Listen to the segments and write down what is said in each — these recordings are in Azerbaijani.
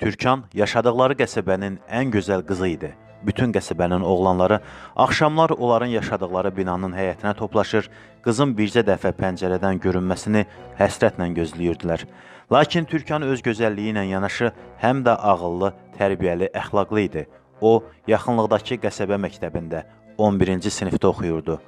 Türkan yaşadıkları qəsəbənin ən gözəl qızı idi. Bütün qəsəbənin oğlanları axşamlar onların yaşadıkları binanın həyətinə toplaşır, qızın bircə dəfə pəncərədən görünməsini həsrətlə gözləyirdilər. Lakin Türkan öz gözəlliyi ilə yanaşı həm də ağıllı, tərbiyəli, əxlaqlı idi. O, yaxınlıqdakı qəsəbə məktəbində 11-ci sinifdə oxuyurdu.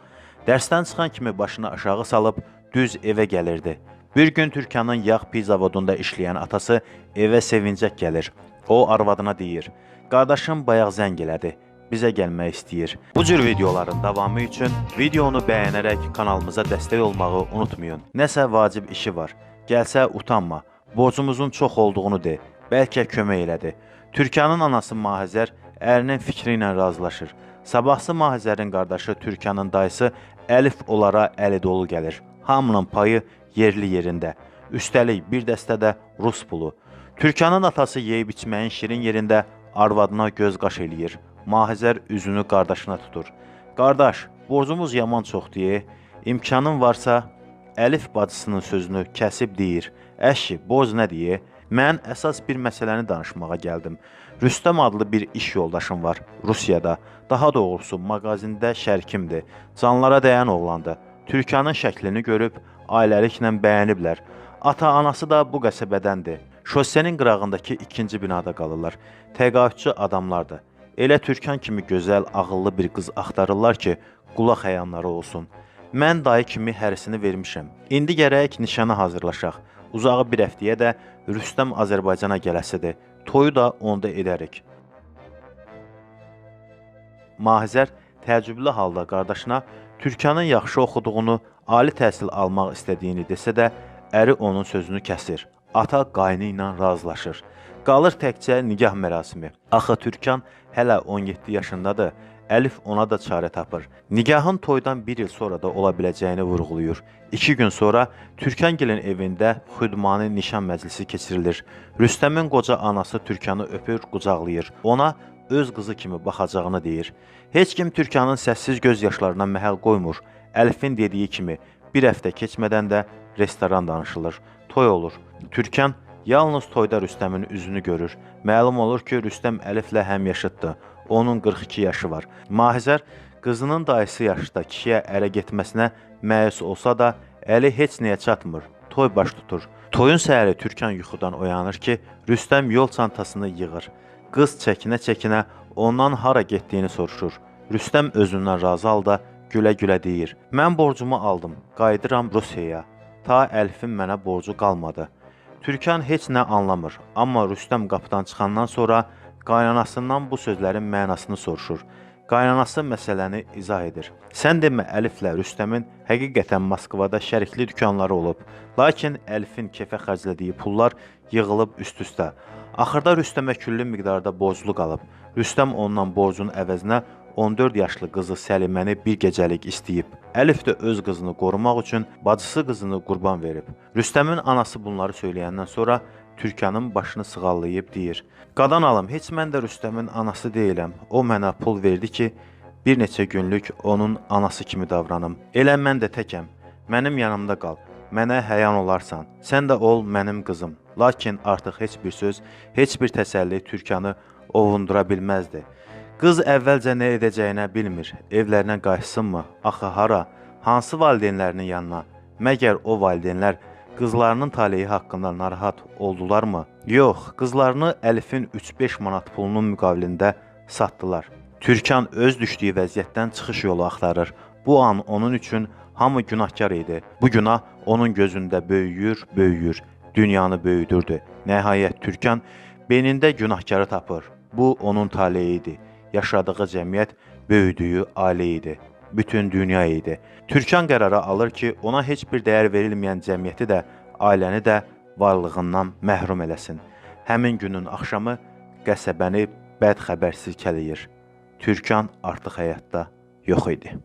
Dərsdən çıxan kimi başını aşağı salıb düz evə gəlirdi. Bir gün Türkanın yağ pi zavodunda işləyən atası evə sevincək gəlir. O arvadına deyir: "Qardaşım bayaq zəng elədi. Bizə gəlmək istəyir." Bu cür videoların davamı üçün videonu bəyənərək kanalımıza dəstək olmağı unutmayın. Nəsə vacib işi var. Gəlsə utanma. Borcumuzun çox olduğunu de. Bəlkə kömək elədi. Türkanın anası Mahəzər ərinin fikri ilə razılaşır. Sabahsı Mahəzərin qardaşı Türkanın dayısı Əlif onlara əli dolu gəlir. Hamının payı yerli yerində. Üstəlik bir dəstə də rus pulu. Türkanın atası yeyib içməyin şirin yerində arvadına göz qaş eləyir. Mahəzər üzünü qardaşına tutur. Qardaş, borcumuz yaman çoxdur. İmkanın varsa Əlif bacısının sözünü kəsib deyir. Əşi, borc nə deyə? Mən əsas bir məsələni danışmağa gəldim. Rüstəm adlı bir iş yoldaşım var Rusiyada. Daha doğrusu mağazində şərikimdir. Canlara dəyən oğlandı. Türkanın şəklini görüb ailəliklə bəyəniblər. Ata-anası da bu qəsəbədəndir. Şossenin qırağındakı ikinci binada qalırlar. Təqaüdçü adamlardır. Elə Türkan kimi gözəl, ağıllı bir qız axtarırlar ki, qulaq həyanları olsun. Mən dayı kimi hərisini vermişəm. İndi gərək nişana hazırlaşaq. Uzağı bir həftəyə də Rüstəm Azərbaycana gələsidir. Toyu da onda edərik. Mahizər təəccüblü halda qardaşına Türkanın yaxşı oxuduğunu, ali təhsil almaq istədiyini desə də, əri onun sözünü kəsir. Ata qaynı ilə razılaşır. Qalır təkcə nigah mərasimi. Axı Türkan hələ 17 yaşındadır. Əlif ona da çarə tapır. Nigahın toydan bir il sonra da ola biləcəyini vurğulayır. İki gün sonra Türkangilin evində xüdmani nişan məclisi keçirilir. Rüstəmin qoca anası Türkanı öpür, qucaqlayır. Ona öz qızı kimi baxacağını deyir. Heç kim Türkanın səssiz göz yaşlarına məhəl qoymur. Əlifin dediyi kimi bir həftə keçmədən də restoran danışılır. Toy olur. Türkan yalnız toyda Rüstəmin üzünü görür. Məlum olur ki, Rüstəm Əliflə həmyaşıddır. Onun 42 yaşı var. Mahizər qızının dayısı yaşda kişiyə ərə getməsinə məyus olsa da, əli heç nəyə çatmır. Toy baş tutur. Toyun səhəri Türkan yuxudan oyanır ki, Rüstəm yol çantasını yığır. Qız çəkinə-çəkinə ondan hara getdiyini soruşur. Rüstəm özündən razı halda gülə-gülə deyir: "Mən borcumu aldım, qayıdıram Rusiyaya. Ta Əlifin mənə borcu qalmadı." Türkan heç nə anlamır, amma Rüstəm qapıdan çıxandan sonra qaynanasından bu sözlərin mənasını soruşur. Qaynanası məsələni izah edir. Sən demə Əliflə Rüstəmin həqiqətən Moskvada şərikli dükanları olub, lakin Əlifin kefə xərclədiyi pullar yığılıb üst-üstə. Axırda Rüstəmə küllü miqdarda borclu qalıb. Rüstəm ondan borcun əvəzinə 14 yaşlı qızı Səliməni bir gecəlik istəyib. Əlif də öz qızını qorumaq üçün bacısı qızını qurban verib. Rüstəmin anası bunları söyləyəndən sonra Türkanın başını sığallayıb deyir: "Qadan alım, heç mən də Rüstəmin anası deyiləm. O mənə pul verdi ki, bir neçə günlük onun anası kimi davranım. Elə mən də təkəm. Mənim yanımda qal. Mənə həyan olarsan. Sən də ol mənim qızım." Lakin artıq heç bir söz, heç bir təsəlli Türkanı ovundura bilməzdi. Qız əvvəlcə nə edəcəyini bilmir. Evlərinə qayıtsınmı? Axı hara? Hansı valideynlərinin yanına? Məgər o valideynlər qızlarının taleyi haqqında narahat oldularmı? Yox, qızlarını Əlifin 3-5 manat pulunun müqabilində satdılar. Türkan öz düşdüyü vəziyyətdən çıxış yolu axtarır. Bu an onun üçün hamı günahkar idi. Bu günah onun gözündə böyüyür, böyüyür, dünyanı böyüdürdü. Nəhayət Türkan beynində günahkarı tapır. Bu onun taleyi idi. Yaşadığı cəmiyyət böyüdüyü ailə idi. Bütün dünya idi. Türkan qərara alır ki, ona heç bir dəyər verilməyən cəmiyyəti də, ailəni də varlığından məhrum eləsin. Həmin günün axşamı qəsəbəni bəd xəbər silkələyir. Türkan artıq həyatda yox idi.